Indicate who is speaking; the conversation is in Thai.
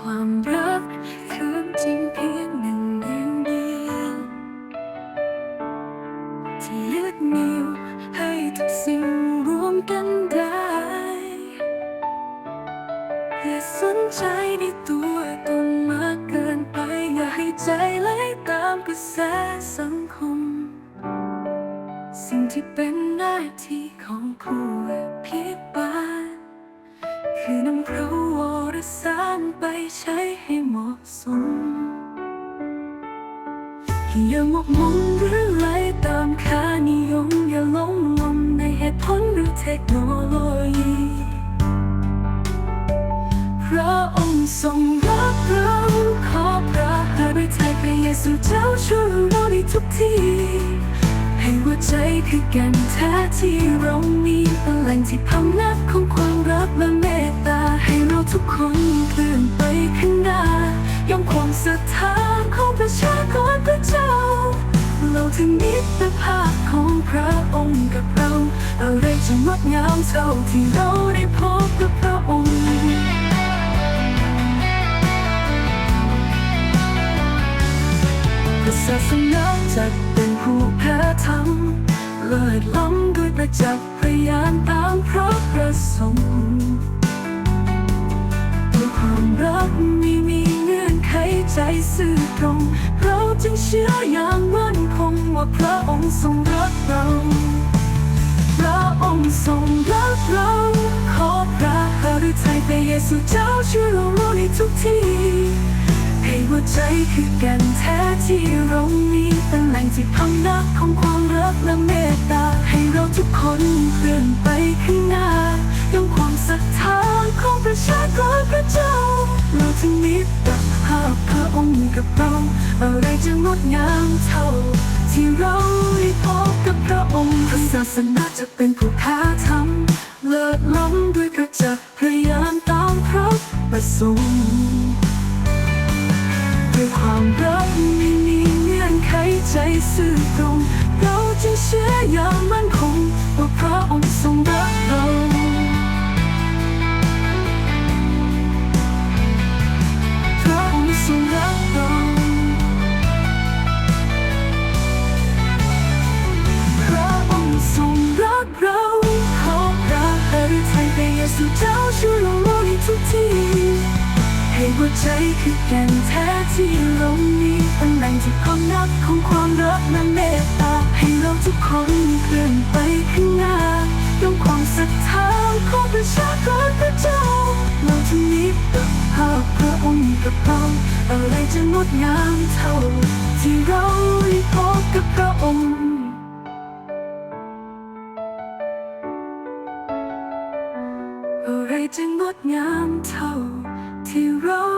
Speaker 1: ความรักคือจริงเพียงหนึ่งเดียวเดียวที่ยึดเหนี่ยวให้ทุกสิ่งรวมกันได้อย่าสนใจในตัวตนมากเกินไป อย่าให้ใจไหลตามกระแสสังคม สิ่งที่เป็นหน้าที่ของผู้อภิบาลคือนำพระวรสารไปใช้ให้เหมาะสม อย่าหมกมุ่นหรือไหลตามค่านิยม อย่าหลงลมในเหตุผลหรือเทคโนโลยี พระองค์ทรงรักเราขอพระหฤทัยพระเยซูเจ้าช่วยเราในทุกที่ให้หัวใจคือแกันแท้ที่เรามีเป็นแหล่งที่พำนักของความรักและเมต ให้เราทุกคนเคลื่อนไปข้างหน้ายอมความศรัทธาของประชากรพระเจ้า เราถึงมิตรภาพของพระองค์กับเรา อะไรจะงดงามเท่าที่เราได้พบกับพระองค์พระศาสนาจักเป็นผู้แพ้ธรรมเลิศล้ำด้วยประจักษ์พยานตามพระประสงค์ ซื่อตรง เราจึงเชื่ออย่างมั่นคงว่าพระองค์ทรงรักเรา พระองค์ทรงรักเรา ขอพระหฤทัยพระเยซูเจ้าช่วยเรารู้ในทุกที่ให้หัวใจคือแกันแท้ที่เรามีเป็นแหล่งที่พำนักของความรักและเมตตา ให้เราทุกคนเคลื่อนไปข้างหน้ายอมความศรัทธาของประชากรพระเจ้าเราจะมีแต่ภาพ องค์กับเราอะไรจะงดงามเท่า ที่เราได้พบกับพระองค์พระศาสนาจะเป็นผู้ท้าทำเลิศล้ำด้วยกระจักพยายามตามพระประสงค์ด้วยความรักไม่มีเงื่อนไขใจซื่อตรง ใจคือแก่นแท้ที่เรามีเป็นแหล่งที่พำนักของความรักและเมตตาให้เราทุกคนเคลื่อนไปข้างหน้ายอมความศรัทธาของประชากรพระเจ้าเราจะมีแต่ภาพพระองค์กับเราอะไรจะงดงามเท่า ที่เราได้พบกับพระองค์อะไรจะงดงามเท่า ที่เรา